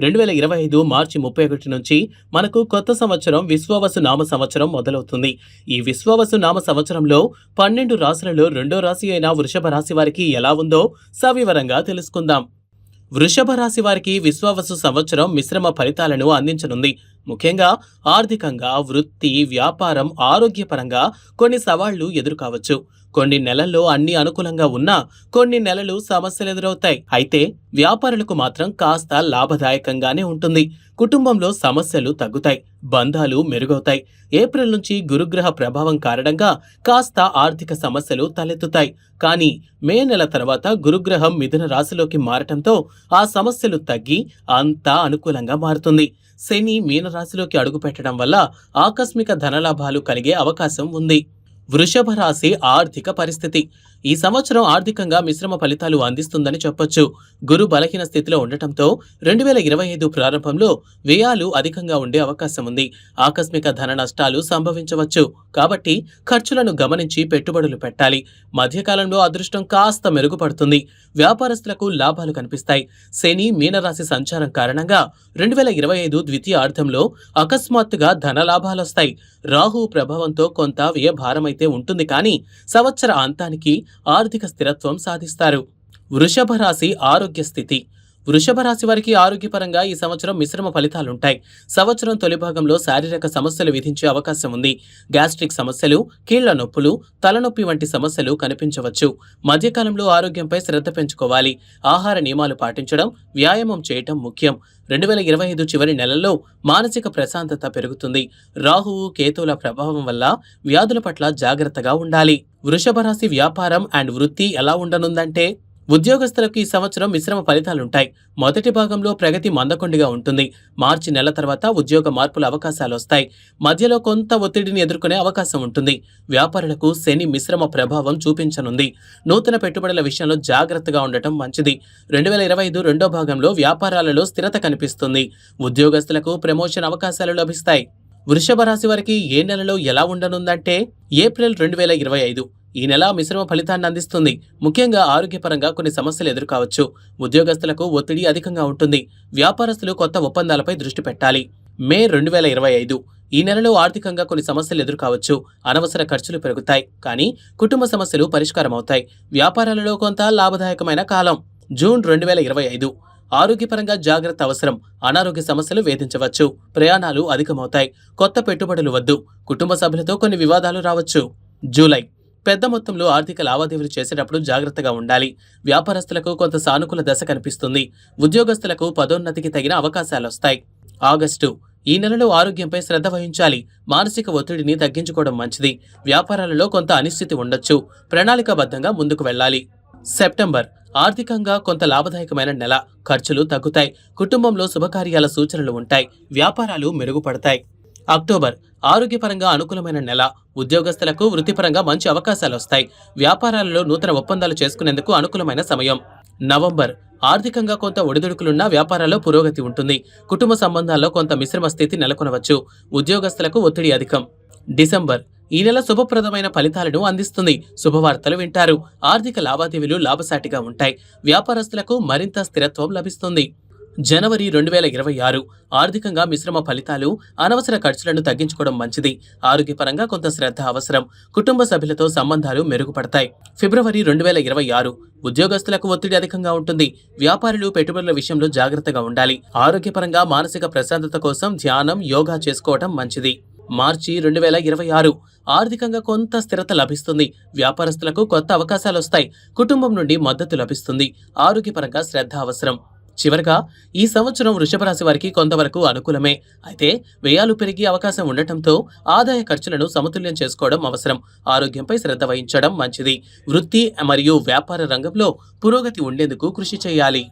రెండు వేల ఇరవై ఐదు మార్చి ముప్పై ఒకటి నుంచి మనకు కొత్త సంవత్సరం విశ్వవసు నామ సంవత్సరం మొదలవుతుంది. ఈ విశ్వవసు నామ సంవత్సరంలో పన్నెండు రాశులలో రెండో రాశి అయిన వృషభ రాశి వారికి ఎలా ఉందో సవివరంగా తెలుసుకుందాం. వృషభ రాశి వారికి విశ్వవసు సంవత్సరం మిశ్రమ ఫలితాలను అందించనుంది. ముఖ్యంగా ఆర్థికంగా వృత్తి వ్యాపారం ఆరోగ్యపరంగా కొన్ని సవాళ్ళు ఎదురుకావచ్చు. కొన్ని నెలల్లో అన్ని అనుకూలంగా ఉన్నా కొన్ని నెలలు సమస్యలు ఎదురవుతాయి. అయితే వ్యాపారులకు మాత్రం కాస్త లాభదాయకంగానే ఉంటుంది. కుటుంబంలో సమస్యలు తగ్గుతాయి. బంధాలు మెరుగవుతాయి. ఏప్రిల్ నుంచి గురుగ్రహ ప్రభావం కారణంగా కాస్త ఆర్థిక సమస్యలు తలెత్తుతాయి. కానీ మే నెల తర్వాత గురుగ్రహం మిథున రాశిలోకి మారటంతో ఆ సమస్యలు తగ్గి అంతా అనుకూలంగా మారుతుంది. శని మీనరాశిలోకి అడుగుపెట్టడం వల్ల ఆకస్మిక ధనలాభాలు కలిగే అవకాశం ఉంది. వృషభ రాశి ఆర్థిక పరిస్థితి ఈ సంవత్సరం ఆర్థికంగా మిశ్రమ ఫలితాలు అందిస్తుందని చెప్పొచ్చు. గురు బలహీన స్థితిలో ఉండటంతో రెండు వేల ఇరవై ఐదు ప్రారంభంలో వ్యయాలు అధికంగా ఉండే అవకాశం ఉంది. ఆకస్మిక ధన నష్టాలు సంభవించవచ్చు. కాబట్టి ఖర్చులను గమనించి పెట్టుబడులు పెట్టాలి. మధ్యకాలంలో అదృష్టం కాస్త మెరుగుపడుతుంది. వ్యాపారస్తులకు లాభాలు కనిపిస్తాయి. శని మీనరాశి సంచారం కారణంగా రెండు వేల ఇరవై ఐదు ద్వితీయార్థంలో అకస్మాత్తుగా ధన లాభాలొస్తాయి. రాహు ప్రభావంతో కొంత వ్యయ భారమైతే ఉంటుంది. కానీ సంవత్సర అంతానికి ఆర్థిక స్థిరత్వం సాధిస్తారు. వృషభ రాశి ఆరోగ్య స్థితి. వృషభ రాశి వారికి ఆరోగ్యపరంగా ఈ సంవత్సరం మిశ్రమ ఫలితాలుంటాయి. సంవత్సరం తొలి భాగంలో శారీరక సమస్యలు విధించే అవకాశం ఉంది. గ్యాస్ట్రిక్ సమస్యలు కీళ్ళ నొప్పులు తలనొప్పి వంటి సమస్యలు కనిపించవచ్చు. మధ్యకాలంలో ఆరోగ్యంపై శ్రద్ధ పెంచుకోవాలి. ఆహార నియమాలు పాటించడం వ్యాయామం చేయటం ముఖ్యం. రెండు వేల ఇరవై ఐదు చివరి నెలల్లో మానసిక ప్రశాంతత పెరుగుతుంది. రాహువు కేతువుల ప్రభావం వల్ల వ్యాధుల పట్ల జాగ్రత్తగా ఉండాలి. వృషభ రాశి వ్యాపారం అండ్ వృత్తి ఎలా ఉండనుందంటే ఉద్యోగస్తులకు ఈ సంవత్సరం మిశ్రమ ఫలితాలుంటాయి. మొదటి భాగంలో ప్రగతి మందకొండిగా ఉంటుంది. మార్చి నెల తర్వాత ఉద్యోగ మార్పుల అవకాశాలు వస్తాయి మధ్యలో కొంత ఒత్తిడిని ఎదుర్కొనే అవకాశం ఉంటుంది. వ్యాపారులకు శని మిశ్రమ ప్రభావం చూపించనుంది. నూతన పెట్టుబడుల విషయంలో జాగ్రత్తగా ఉండటం మంచిది. రెండు వేల ఇరవై ఐదు రెండో భాగంలో వ్యాపారాలలో స్థిరత కనిపిస్తుంది. ఉద్యోగస్తులకు ప్రమోషన్ అవకాశాలు లభిస్తాయి. వృషభ రాశి వారికి ఏ నెలలో ఎలా ఉండనుందంటే ఏప్రిల్ రెండు వేల ఇరవై ఐదు. ఈ నెల మిశ్రమ ఫలితాన్ని అందిస్తుంది. ముఖ్యంగా ఆరోగ్యపరంగా కొన్ని సమస్యలు ఎదుర్కోవచ్చు. ఉద్యోగస్తులకు ఒత్తిడి అధికంగా ఉంటుంది. వ్యాపారస్తులు కొత్త ఒప్పందాలపై దృష్టి పెట్టాలి. మే రెండు వేల ఇరవై ఐదు. ఈ నెలలో ఆర్థికంగా కొన్ని సమస్యలు ఎదుర్కోవచ్చు. అనవసర ఖర్చులు పెరుగుతాయి. కానీ కుటుంబ సమస్యలు పరిష్కారం అవుతాయి వ్యాపారాలలో కొంత లాభదాయకమైన కాలం. జూన్ రెండు వేల ఇరవై ఐదు. ఆరోగ్యపరంగా జాగ్రత్త అవసరం. అనారోగ్య సమస్యలు వేధించవచ్చు. ప్రయాణాలు అధికమవుతాయి. కొత్త పెట్టుబడులు వద్దు. కుటుంబ సభ్యులతో కొన్ని వివాదాలు రావచ్చు. జూలై పెద్ద మొత్తంలో ఆర్థిక లావాదేవీలు చేసేటప్పుడు జాగ్రత్తగా ఉండాలి. వ్యాపారస్తులకు కొంత సానుకూల దశ కనిపిస్తుంది. ఉద్యోగస్తులకు పదోన్నతికి తగిన అవకాశాలు వస్తాయి ఆగస్టు. ఈ నెలలో ఆరోగ్యంపై శ్రద్ధ వహించాలి. మానసిక ఒత్తిడిని తగ్గించుకోవడం మంచిది. వ్యాపారాలలో కొంత అనిశ్చితి ఉండొచ్చు. ప్రణాళికాబద్ధంగా ముందుకు వెళ్ళాలి. సెప్టెంబర్. ఆర్థికంగా కొంత లాభదాయకమైన నెల. ఖర్చులు తగ్గుతాయి. కుటుంబంలో శుభకార్యాల సూచనలు ఉంటాయి. వ్యాపారాలు మెరుగుపడతాయి. అక్టోబర్. ఆరోగ్యపరంగా అనుకూలమైన నెల ఉద్యోగస్తులకు వృత్తిపరంగా మంచి అవకాశాలు వస్తాయి వ్యాపారాలలో నూతన ఒప్పందాలు చేసుకునేందుకు అనుకూలమైన సమయం. నవంబర్ ఆర్థికంగా కొంత ఒడిదుడుకులున్న వ్యాపారాల్లో పురోగతి ఉంటుంది. కుటుంబ సంబంధాల్లో కొంత మిశ్రమ స్థితి నెలకొనవచ్చు. ఉద్యోగస్తులకు ఒత్తిడి అధికం. డిసెంబర్ ఈ నెల శుభప్రదమైన ఫలితాలను అందిస్తుంది. శుభవార్తలు వింటారు. ఆర్థిక లావాదేవీలు లాభసాటిగా ఉంటాయి. వ్యాపారస్తులకు మరింత స్థిరత్వం లభిస్తుంది. జనవరి రెండు వేల ఇరవై ఆరు ఆర్థికంగా మిశ్రమ ఫలితాలు అనవసర ఖర్చులను తగ్గించుకోవడం మంచిది. ఆరోగ్యపరంగా కొంత శ్రద్ధ అవసరం. కుటుంబ సభ్యులతో సంబంధాలు మెరుగుపడతాయి. ఫిబ్రవరి రెండు వేల ఇరవై ఆరు ఉద్యోగస్తులకు ఒత్తిడి అధికంగా ఉంటుంది. వ్యాపారులు పెట్టుబడుల విషయంలో జాగ్రత్తగా ఉండాలి. ఆరోగ్యపరంగా మానసిక ప్రశాంతత కోసం ధ్యానం యోగా చేసుకోవడం మంచిది. మార్చి రెండు వేల ఇరవై ఆరు ఆర్థికంగా కొంత స్థిరత లభిస్తుంది. వ్యాపారస్తులకు కొత్త అవకాశాలు వస్తాయి. కుటుంబం నుండి మద్దతు లభిస్తుంది. ఆరోగ్యపరంగా శ్రద్ధ అవసరం. చివరగా ఈ సంవత్సరం వృషభ రాశి వారికి కొంతవరకు అనుకూలమే. అయితే వ్యయాలు పెరిగే అవకాశం ఉండటంతో ఆదాయ ఖర్చులను సమతుల్యం చేసుకోవడం అవసరం. ఆరోగ్యంపై శ్రద్ధ వహించడం మంచిది. వృత్తి మరియు వ్యాపార రంగంలో పురోగతి ఉండేందుకు కృషి చేయాలి.